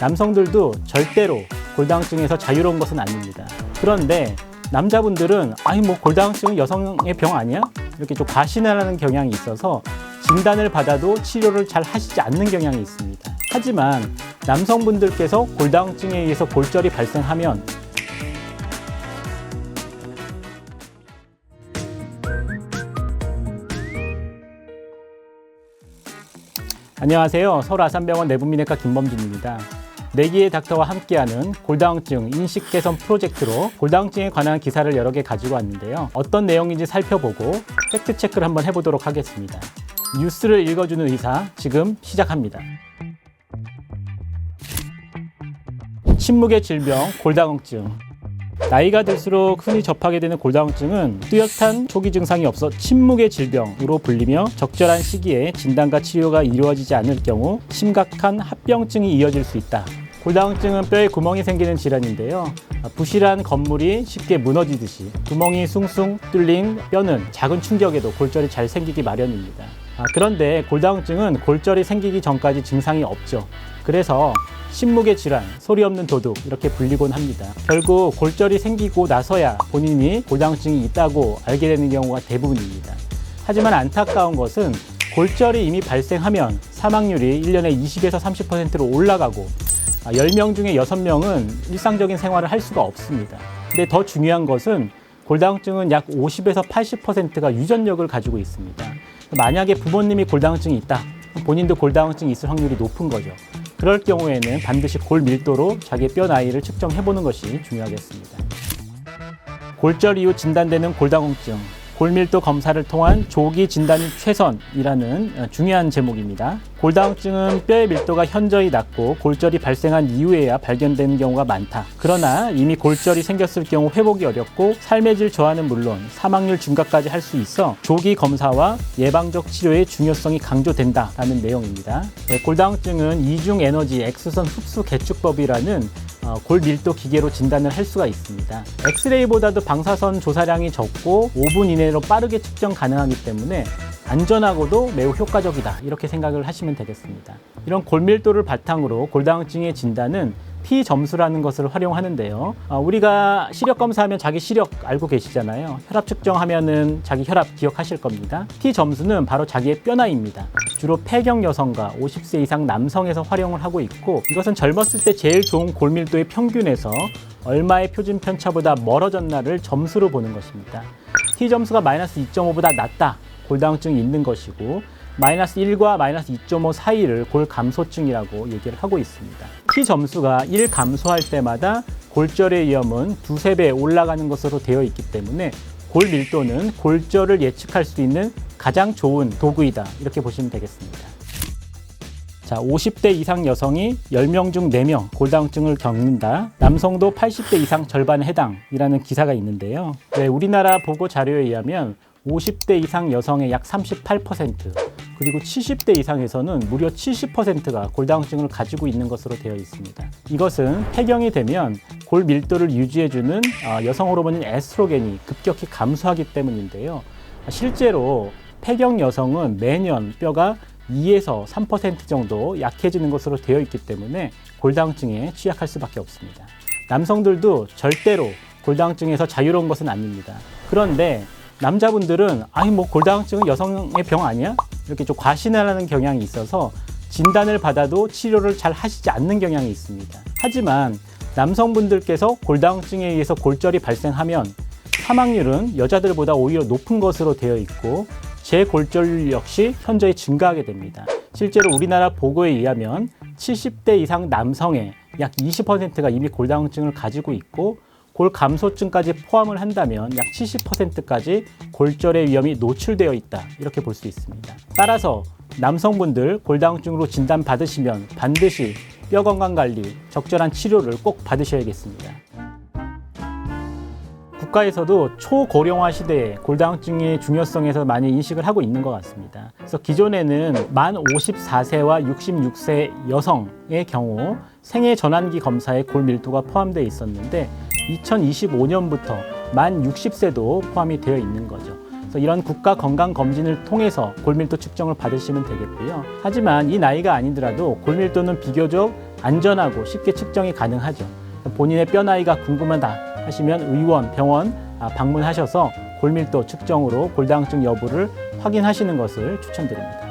남성들도 절대로 골다공증에서 자유로운 것은 아닙니다. 그런데 남자분들은 아니 뭐 골다공증은 여성의 병 아니야? 이렇게 좀 과신하는 경향이 있어서 진단을 받아도 치료를 잘 하시지 않는 경향이 있습니다. 하지만 남성분들께서 골다공증에 의해서 골절이 발생하면 안녕하세요. 서울 아산병원 내분비내과 김범준입니다. 내기의 닥터와 함께하는 골다공증 인식 개선 프로젝트로 골다공증에 관한 기사를 여러 개 가지고 왔는데요. 어떤 내용인지 살펴보고 팩트 체크를 한번 해보도록 하겠습니다. 뉴스를 읽어주는 의사 지금 시작합니다. 침묵의 질병 골다공증 나이가 들수록 흔히 접하게 되는 골다공증은 뚜렷한 초기 증상이 없어 침묵의 질병으로 불리며 적절한 시기에 진단과 치료가 이루어지지 않을 경우 심각한 합병증이 이어질 수 있다. 골다공증은 뼈에 구멍이 생기는 질환인데요. 부실한 건물이 쉽게 무너지듯이 구멍이 숭숭 뚫린 뼈는 작은 충격에도 골절이 잘 생기기 마련입니다. 아, 그런데 골다공증은 골절이 생기기 전까지 증상이 없죠. 그래서 침묵의 질환, 소리 없는 도둑 이렇게 불리곤 합니다. 결국 골절이 생기고 나서야 본인이 골다공증이 있다고 알게 되는 경우가 대부분입니다. 하지만 안타까운 것은 골절이 이미 발생하면 사망률이 1년에 20에서 30%로 올라가고 10명 중에 6명은 일상적인 생활을 할 수가 없습니다. 근데 더 중요한 것은 골다공증은 약 50에서 80%가 유전력을 가지고 있습니다. 만약에 부모님이 골다공증이 있다. 본인도 골다공증이 있을 확률이 높은 거죠. 그럴 경우에는 반드시 골 밀도로 자기의 뼈 나이를 측정해 보는 것이 중요하겠습니다. 골절 이후 진단되는 골다공증, 골밀도 검사를 통한 조기 진단이 최선이라는 중요한 제목입니다. 골다공증은 뼈의 밀도가 현저히 낮고 골절이 발생한 이후에야 발견되는 경우가 많다. 그러나 이미 골절이 생겼을 경우 회복이 어렵고 삶의 질 저하는 물론 사망률 증가까지 할 수 있어 조기 검사와 예방적 치료의 중요성이 강조된다라는 내용입니다. 네, 골다공증은 이중 에너지 엑스선 흡수 개축법이라는 어, 골 밀도 기계로 진단을 할 수가 있습니다. 엑스레이보다도 방사선 조사량이 적고 5분 이내로 빠르게 측정 가능하기 때문에 안전하고도 매우 효과적이다 이렇게 생각을 하시면 되겠습니다. 이런 골밀도를 바탕으로 골다공증의 진단은 T 점수라는 것을 활용하는데요. 어, 우리가 시력 검사하면 자기 시력 알고 계시잖아요. 혈압 측정하면은 자기 혈압 기억하실 겁니다. T 점수는 바로 자기의 뼈 나이입니다. 주로 폐경 여성과 50세 이상 남성에서 활용을 하고 있고 이것은 젊었을 때 제일 좋은 골밀도의 평균에서 얼마의 표준 편차보다 멀어졌나를 점수로 보는 것입니다. T 점수가 마이너스 2.5보다 낮다. 골다공증이 있는 것이고 마이너스 1과 마이너스 2.5 사이를 골 감소증이라고 얘기를 하고 있습니다. T 점수가 1 감소할 때마다 골절의 위험은 두세 배 올라가는 것으로 되어 있기 때문에 골 밀도는 골절을 예측할 수 있는 가장 좋은 도구이다. 이렇게 보시면 되겠습니다. 자, 50대 이상 여성이 10명 중 4명 골다공증을 겪는다. 남성도 80대 이상 절반에 해당이라는 기사가 있는데요. 네, 우리나라 보고 자료에 의하면 50대 이상 여성의 약 38%, 그리고 70대 이상에서는 무려 70%가 골다공증을 가지고 있는 것으로 되어 있습니다. 이것은 폐경이 되면 골 밀도를 유지해주는 어, 여성 호르몬인 에스트로겐이 급격히 감소하기 때문인데요. 실제로 폐경 여성은 매년 뼈가 2에서 3% 정도 약해지는 것으로 되어 있기 때문에 골다공증에 취약할 수밖에 없습니다. 남성들도 절대로 골다공증에서 자유로운 것은 아닙니다. 그런데 남자분들은 아니 뭐 골다공증은 여성의 병 아니야? 이렇게 좀 과신하는 경향이 있어서 진단을 받아도 치료를 잘 하시지 않는 경향이 있습니다. 하지만 남성분들께서 골다공증에 의해서 골절이 발생하면 사망률은 여자들보다 오히려 높은 것으로 되어 있고 재골절 역시 현저히 증가하게 됩니다. 실제로 우리나라 보고에 의하면 70대 이상 남성의 약 20%가 이미 골다공증을 가지고 있고 골 감소증까지 포함을 한다면 약 70%까지 골절의 위험이 노출되어 있다. 이렇게 볼 수 있습니다. 따라서 남성분들 골다공증으로 진단 받으시면 반드시 뼈 건강 관리, 적절한 치료를 꼭 받으셔야겠습니다. 국가에서도 초고령화 시대에 골다공증의 중요성에서 많이 인식을 하고 있는 것 같습니다. 그래서 기존에는 만 54세와 66세 여성의 경우 생애 전환기 검사에 골 밀도가 포함되어 있었는데 2025년부터 만 60세도 포함이 되어 있는 거죠. 그래서 이런 국가 건강 검진을 통해서 골밀도 측정을 받으시면 되겠고요. 하지만 이 나이가 아니더라도 골밀도는 비교적 안전하고 쉽게 측정이 가능하죠. 본인의 뼈 나이가 궁금하다 하시면 의원, 병원 아, 방문하셔서 골밀도 측정으로 골다공증 여부를 확인하시는 것을 추천드립니다.